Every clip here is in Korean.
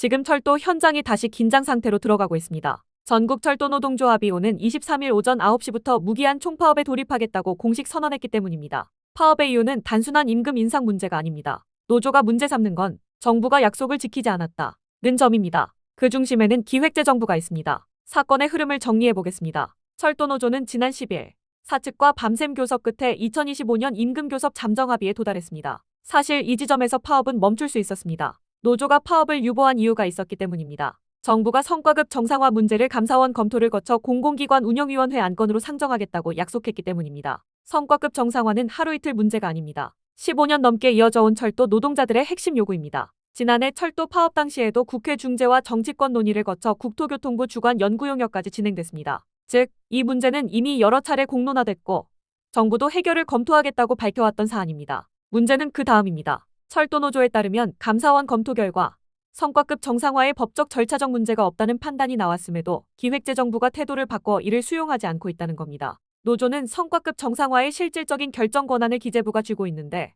지금 철도 현장이 다시 긴장 상태로 들어가고 있습니다. 전국 철도노동조합이 오는 23일 오전 9시부터 무기한 총파업에 돌입하겠다고 공식 선언했기 때문입니다. 파업의 이유는 단순한 임금 인상 문제가 아닙니다. 노조가 문제 삼는 건 정부가 약속을 지키지 않았다 는 점입니다. 그 중심에는 기획재정부가 있습니다. 사건의 흐름을 정리해 보겠습니다. 철도노조는 지난 10일 사측과 밤샘 교섭 끝에 2025년 임금 교섭 잠정 합의에 도달했습니다. 사실 이 지점에서 파업은 멈출 수 있었습니다. 노조가 파업을 유보한 이유가 있었기 때문입니다. 정부가 성과급 정상화 문제를 감사원 검토를 거쳐 공공기관 운영위원회 안건으로 상정하겠다고 약속했기 때문입니다. 성과급 정상화는 하루 이틀 문제가 아닙니다. 15년 넘게 이어져 온 철도 노동자들의 핵심 요구입니다. 지난해 철도 파업 당시에도 국회 중재와 정치권 논의를 거쳐 국토교통부 주관 연구 용역까지 진행됐습니다. 즉, 이 문제는 이미 여러 차례 공론화됐고 정부도 해결을 검토하겠다고 밝혀왔던 사안입니다. 문제는 그 다음입니다. 철도노조에 따르면 감사원 검토 결과 성과급 정상화의 법적 절차적 문제가 없다는 판단이 나왔음에도 기획재정부가 태도를 바꿔 이를 수용하지 않고 있다는 겁니다. 노조는 성과급 정상화의 실질적인 결정 권한을 기재부가 쥐고 있는데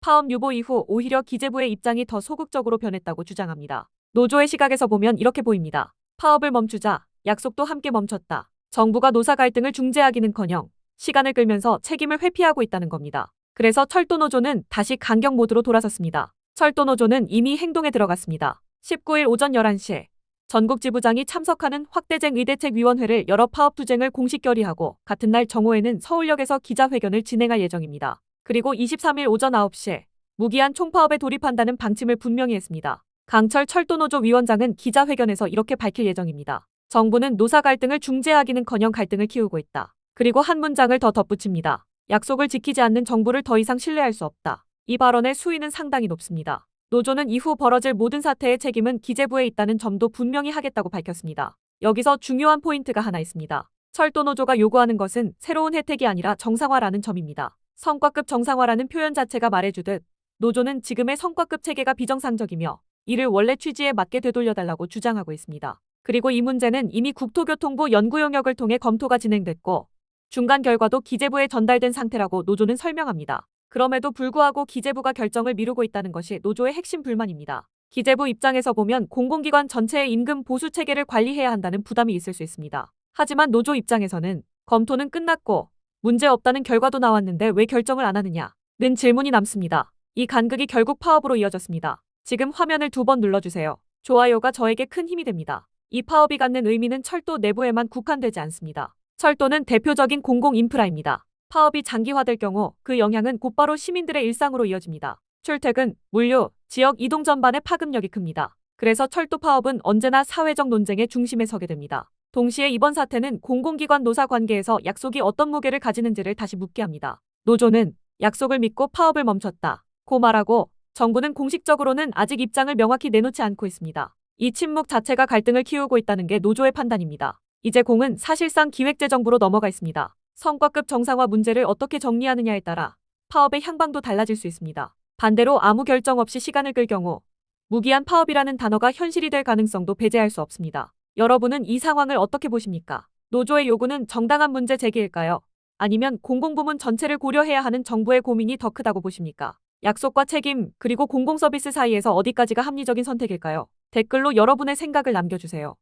파업 유보 이후 오히려 기재부의 입장이 더 소극적으로 변했다고 주장합니다. 노조의 시각에서 보면 이렇게 보입니다. 파업을 멈추자 약속도 함께 멈췄다. 정부가 노사 갈등을 중재하기는커녕 시간을 끌면서 책임을 회피하고 있다는 겁니다. 그래서 철도노조는 다시 강경 모드로 돌아섰습니다. 철도노조는 이미 행동에 들어갔습니다. 19일 오전 11시 전국 지부장이 참석하는 확대쟁 의대책위원회를 열어 파업 투쟁을 공식 결의하고 같은 날 정오에는 서울역에서 기자회견을 진행할 예정입니다. 그리고 23일 오전 9시 무기한 총파업에 돌입한다는 방침을 분명히 했습니다. 강철 철도노조 위원장은 기자회견에서 이렇게 밝힐 예정입니다. 정부는 노사 갈등을 중재하기는커녕 갈등을 키우고 있다. 그리고 한 문장을 더 덧붙입니다. 약속을 지키지 않는 정부를 더 이상 신뢰할 수 없다. 이 발언의 수위는 상당히 높습니다. 노조는 이후 벌어질 모든 사태의 책임은 기재부에 있다는 점도 분명히 하겠다고 밝혔습니다. 여기서 중요한 포인트가 하나 있습니다. 철도노조가 요구하는 것은 새로운 혜택이 아니라 정상화라는 점입니다. 성과급 정상화라는 표현 자체가 말해주듯 노조는 지금의 성과급 체계가 비정상적이며 이를 원래 취지에 맞게 되돌려달라고 주장하고 있습니다. 그리고 이 문제는 이미 국토교통부 연구 용역을 통해 검토가 진행됐고 중간 결과도 기재부에 전달된 상태라고 노조는 설명합니다. 그럼에도 불구하고 기재부가 결정을 미루고 있다는 것이 노조의 핵심 불만입니다. 기재부 입장에서 보면 공공기관 전체의 임금 보수 체계를 관리해야 한다는 부담이 있을 수 있습니다. 하지만 노조 입장에서는 검토는 끝났고 문제 없다는 결과도 나왔는데 왜 결정을 안 하느냐 는 질문이 남습니다. 이 간극이 결국 파업으로 이어졌습니다. 지금 화면을 두 번 눌러주세요. 좋아요가 저에게 큰 힘이 됩니다. 이 파업이 갖는 의미는 철도 내부에만 국한되지 않습니다. 철도는 대표적인 공공 인프라입니다. 파업이 장기화될 경우 그 영향은 곧바로 시민들의 일상으로 이어집니다. 출퇴근, 물류, 지역 이동 전반의 파급력이 큽니다. 그래서 철도 파업은 언제나 사회적 논쟁의 중심에 서게 됩니다. 동시에 이번 사태는 공공기관 노사 관계에서 약속이 어떤 무게를 가지는지를 다시 묻게 합니다. 노조는 약속을 믿고 파업을 멈췄다. 고 말하고 정부는 공식적으로는 아직 입장을 명확히 내놓지 않고 있습니다. 이 침묵 자체가 갈등을 키우고 있다는 게 노조의 판단입니다. 이제 공은 사실상 기획재정부로 넘어가 있습니다. 성과급 정상화 문제를 어떻게 정리하느냐에 따라 파업의 향방도 달라질 수 있습니다. 반대로 아무 결정 없이 시간을 끌 경우 무기한 파업이라는 단어가 현실이 될 가능성도 배제할 수 없습니다. 여러분은 이 상황을 어떻게 보십니까? 노조의 요구는 정당한 문제 제기일까요? 아니면 공공부문 전체를 고려해야 하는 정부의 고민이 더 크다고 보십니까? 약속과 책임, 그리고 공공서비스 사이에서 어디까지가 합리적인 선택일까요? 댓글로 여러분의 생각을 남겨주세요.